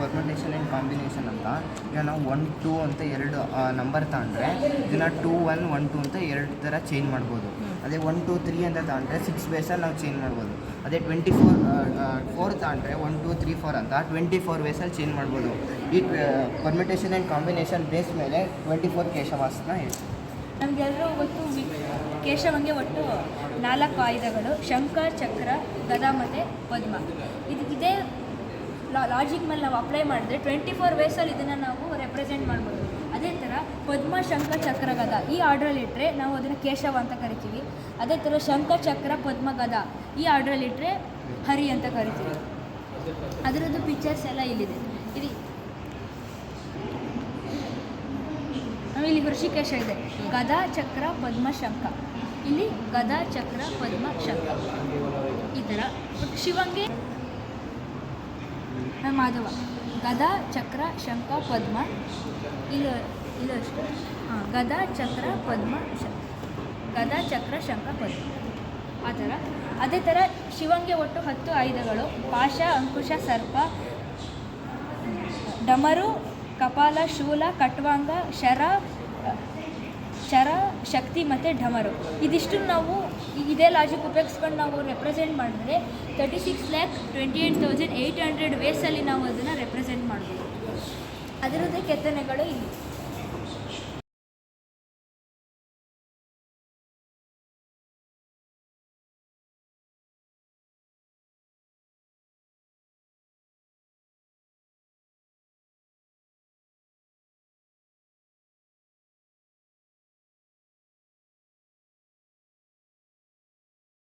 Permutation and combination ಅಂತ. ಈಗ ನಾವು ಒನ್ ಟೂ ಅಂತ ಎರಡು ನಂಬರ್ ತಗೊಂಡ್ರೆ ಇದನ್ನು ಟೂ ಒನ್ ಒನ್ ಟೂ ಅಂತ ಎರಡು ಥರ ಚೇಂಜ್ ಮಾಡ್ಬೋದು. ಅದೇ ಒನ್ ಟೂ ತ್ರೀ ಅಂತ ತಗೊಂಡ್ರೆ ಸಿಕ್ಸ್ ವೇಸಲ್ಲಿ ನಾವು ಚೇಂಜ್ ಮಾಡ್ಬೋದು. ಅದೇ ಟ್ವೆಂಟಿ ಫೋರ್ ಫೋರ್ ತಗೊಂಡ್ರೆ ಒನ್ ಟೂ ತ್ರೀ ಫೋರ್ ಅಂತ ಟ್ವೆಂಟಿ ಫೋರ್ ವೇಸಲ್ಲಿ ಚೇಂಜ್ ಮಾಡ್ಬೋದು. ಈ ಪರ್ಮಿಟೇಷನ್ ಆ್ಯಂಡ್ ಕಾಂಬಿನೇಷನ್ ಬೇಸ್ ಮೇಲೆ ಟ್ವೆಂಟಿ ಫೋರ್ ಕೇಶವಾಸನ ಹೇಳ್ತೀವಿ ನಮಗೆಲ್ಲರೂ ಗೊತ್ತು ಕೇಶವಂಗೆ ಒಟ್ಟು ನಾಲ್ಕು ಆಯುಧಗಳು ಶಂಕರ್ ಚಕ್ರ ಗದಾ ಮತ್ತು ಪದ್ಮ. ಇದು ಇದೇ ಲಾಜಿಕ್ ಮೇಲೆ ನಾವು ಅಪ್ಲೈ ಮಾಡಿದ್ರೆ ಟ್ವೆಂಟಿ ಫೋರ್ ವೇಸಲ್ಲಿ ಇದನ್ನು ನಾವು ರೆಪ್ರೆಸೆಂಟ್ ಮಾಡ್ಬೋದು. ಅದೇ ಥರ ಪದ್ಮ ಶಂಖ ಚಕ್ರ ಗದ ಈ ಆರ್ಡ್ರಲ್ಲಿ ಇಟ್ಟರೆ ನಾವು ಅದನ್ನು ಕೇಶವ ಅಂತ ಕರಿತೀವಿ. ಅದೇ ಥರ ಶಂಖ ಚಕ್ರ ಪದ್ಮ ಗದ ಈ ಆರ್ಡ್ರಲ್ಲಿ ಇಟ್ಟರೆ ಹರಿ ಅಂತ ಕರಿತೀವಿ. ಅದರದ್ದು ಪಿಕ್ಚರ್ಸ್ ಎಲ್ಲ ಇಲ್ಲಿದೆ. ಇಲ್ಲಿ ಇಲ್ಲಿ ಋಷಿಕೇಶ ಇದೆ. ಗದಾ ಚಕ್ರ ಪದ್ಮ ಶಂಖ. ಇಲ್ಲಿ ಗದಾ ಚಕ್ರ ಪದ್ಮ ಶಂಖ. ಈ ಥರ ಶಿವಂಗೆ ಮಾಧವ. ಗದಾ, ಚಕ್ರ, ಶಂಖ, ಪದ್ಮ. ಇಲ್ಲ ಇಲ್ಲ ಅಷ್ಟೇ. ಹಾಂ, ಗದಾ, ಚಕ್ರ, ಪದ್ಮ, ಶ, ಗದಾ, ಚಕ್ರ, ಶಂಖ, ಪದ್ಮ. ಆ ಥರ. ಅದೇ ಥರ ಶಿವಂಗೆ ಒಟ್ಟು ಹತ್ತು ಆಯುಧಗಳು. ಪಾಶ, ಅಂಕುಶ, ಸರ್ಪ, ಡಮರು, ಕಪಾಲ, ಶೂಲ, ಕಟ್ವಾಂಗ, ಶರ ಶಕ್ತಿ ಮತ್ತು ಢಮರು. ಇದಿಷ್ಟು ನಾವು ಇದೇ ಲಾಜಿಕ್ ಉಪಯೋಗಿಸ್ಕೊಂಡು ನಾವು ರೆಪ್ರೆಸೆಂಟ್ ಮಾಡಿದ್ರೆ thirty six lakh twenty eight thousand eight hundred ವೇಸಲ್ಲಿ ನಾವು ಅದನ್ನು ರೆಪ್ರೆಸೆಂಟ್ ಮಾಡ್ಬೋದು. ಅದರದ್ದೇ ಕೆತ್ತನೆಗಳು ಇಲ್ಲಿ.